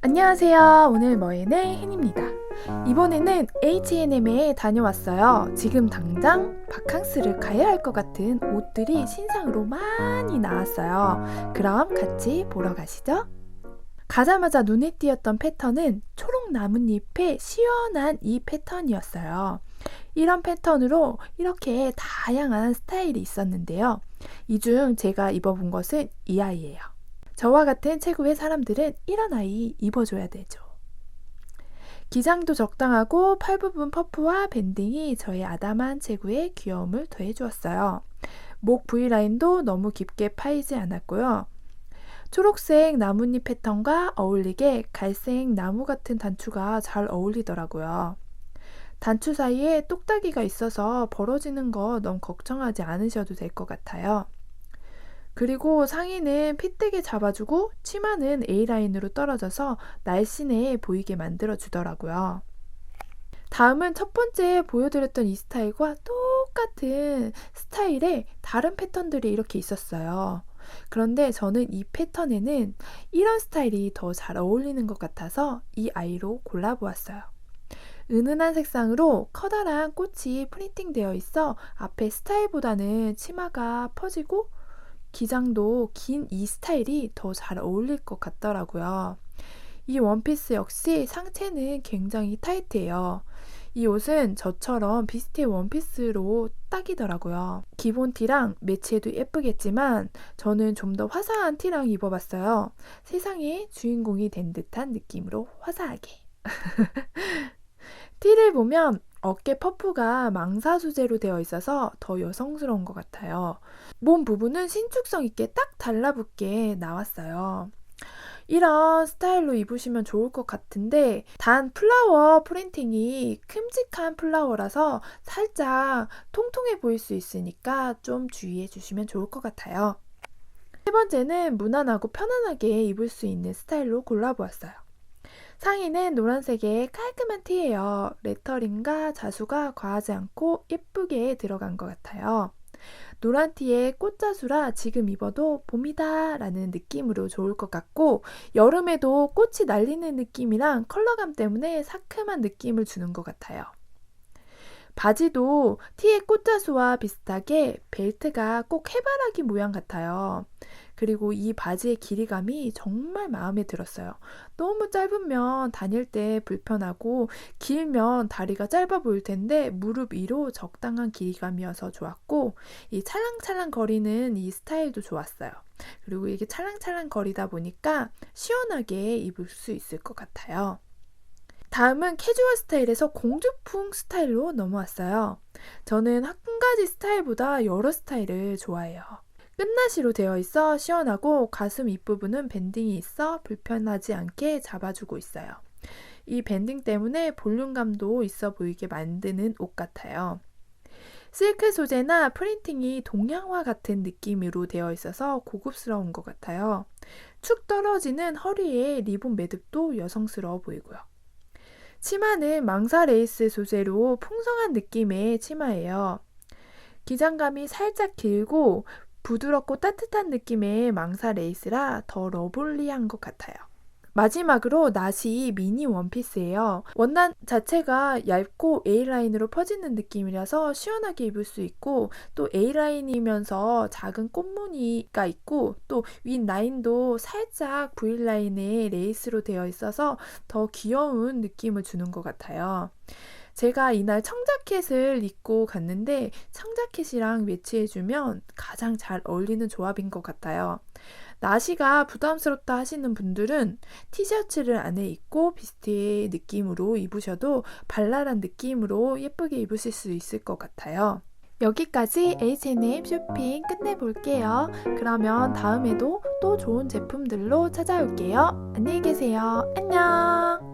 안녕하세요. 오늘 머인의 혜입니다. 이번에는 H&M에 다녀왔어요. 지금 당장 바캉스를 가야 할 것 같은 옷들이 신상으로 많이 나왔어요. 그럼 같이 보러 가시죠. 가자마자 눈에 띄었던 패턴은 초록 나뭇잎의 시원한 이 패턴이었어요. 이런 패턴으로 이렇게 다양한 스타일이 있었는데요. 이 중 제가 입어본 것은 이 아이예요. 저와 같은 체구의 사람들은 이런 아이 입어줘야 되죠. 기장도 적당하고 팔 부분 퍼프와 밴딩이 저의 아담한 체구의 귀여움을 더해주었어요. 목 V라인도 너무 깊게 파이지 않았고요. 초록색 나뭇잎 패턴과 어울리게 갈색 나무 같은 단추가 잘 어울리더라고요. 단추 사이에 똑딱이가 있어서 벌어지는 거 너무 걱정하지 않으셔도 될 것 같아요. 그리고 상의는 핏되게 잡아주고 치마는 A라인으로 떨어져서 날씬해 보이게 만들어 주더라고요. 다음은 첫 번째 보여드렸던 이 스타일과 똑같은 스타일의 다른 패턴들이 이렇게 있었어요. 그런데 저는 이 패턴에는 이런 스타일이 더 잘 어울리는 것 같아서 이 아이로 골라보았어요. 은은한 색상으로 커다란 꽃이 프린팅 되어 있어 앞에 스타일보다는 치마가 퍼지고 기장도 긴 이 스타일이 더 잘 어울릴 것 같더라고요. 이 원피스 역시 상체는 굉장히 타이트해요. 이 옷은 저처럼 비스트 원피스로 딱이더라고요. 기본 티랑 매치해도 예쁘겠지만 저는 좀 더 화사한 티랑 입어봤어요. 세상의 주인공이 된 듯한 느낌으로 화사하게. 티를 보면 어깨 퍼프가 망사 소재로 되어 있어서 더 여성스러운 것 같아요. 몸 부분은 신축성 있게 딱 달라붙게 나왔어요. 이런 스타일로 입으시면 좋을 것 같은데 단 플라워 프린팅이 큼직한 플라워라서 살짝 통통해 보일 수 있으니까 좀 주의해 주시면 좋을 것 같아요. 세 번째는 무난하고 편안하게 입을 수 있는 스타일로 골라보았어요. 상의는 노란색의 깔끔한 티예요. 레터링과 자수가 과하지 않고 예쁘게 들어간 것 같아요. 노란 티에 꽃자수라 지금 입어도 봄이다 라는 느낌으로 좋을 것 같고 여름에도 꽃이 날리는 느낌이랑 컬러감 때문에 상큼한 느낌을 주는 것 같아요. 바지도 티의 꽃자수와 비슷하게 벨트가 꼭 해바라기 모양 같아요. 그리고 이 바지의 길이감이 정말 마음에 들었어요. 너무 짧으면 다닐 때 불편하고 길면 다리가 짧아 보일 텐데 무릎 위로 적당한 길이감이어서 좋았고 이 찰랑찰랑 거리는 이 스타일도 좋았어요. 그리고 이게 찰랑찰랑 거리다 보니까 시원하게 입을 수 있을 것 같아요. 다음은 캐주얼 스타일에서 공주풍 스타일로 넘어왔어요. 저는 한 가지 스타일보다 여러 스타일을 좋아해요. 끝나시로 되어 있어 시원하고 가슴 윗부분은 밴딩이 있어 불편하지 않게 잡아주고 있어요. 이 밴딩 때문에 볼륨감도 있어 보이게 만드는 옷 같아요. 실크 소재나 프린팅이 동양화 같은 느낌으로 되어 있어서 고급스러운 것 같아요. 축 떨어지는 허리에 리본 매듭도 여성스러워 보이고요. 치마는 망사 레이스 소재로 풍성한 느낌의 치마예요. 기장감이 살짝 길고 부드럽고 따뜻한 느낌의 망사 레이스라 더 러블리한 것 같아요. 마지막으로 나시 미니 원피스예요. 원단 자체가 얇고 A라인으로 퍼지는 느낌이라서 시원하게 입을 수 있고 또 A라인이면서 작은 꽃무늬가 있고 또 윗라인도 살짝 V라인의 레이스로 되어 있어서 더 귀여운 느낌을 주는 것 같아요. 제가 이날 청자켓을 입고 갔는데 청자켓이랑 매치해주면 가장 잘 어울리는 조합인 것 같아요. 나시가 부담스럽다 하시는 분들은 티셔츠를 안에 입고 비스트의 느낌으로 입으셔도 발랄한 느낌으로 예쁘게 입으실 수 있을 것 같아요. 여기까지 H&M 쇼핑 끝내볼게요. 그러면 다음에도 또 좋은 제품들로 찾아올게요. 안녕히 계세요. 안녕!